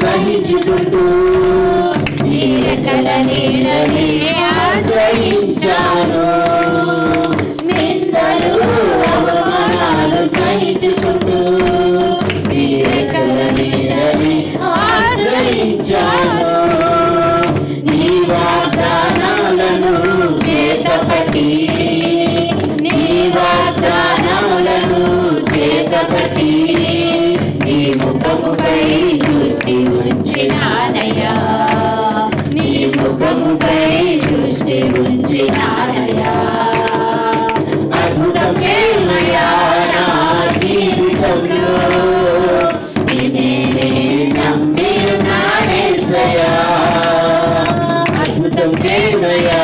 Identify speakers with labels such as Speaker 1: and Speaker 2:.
Speaker 1: సహించుకుంటూ నీ రెక్కల నీడని ఆశ్రయించాను నిందలు అవమానాలు సహించుకుంటూ ఆశ్రయించాను. నీ వాగ్దానాలను చేతపట్టి నీ వాగ్దానాలను చేతపట్టి నీ ముఖముపై దృష్టి ఉంచినానయ్యా. నీ ముఖముపై దృష్టి ఉంచినానయ్యా. అద్భుతం చేయమయ్యా నా జీవితంలో. అద్భుతం చేయమయ్యా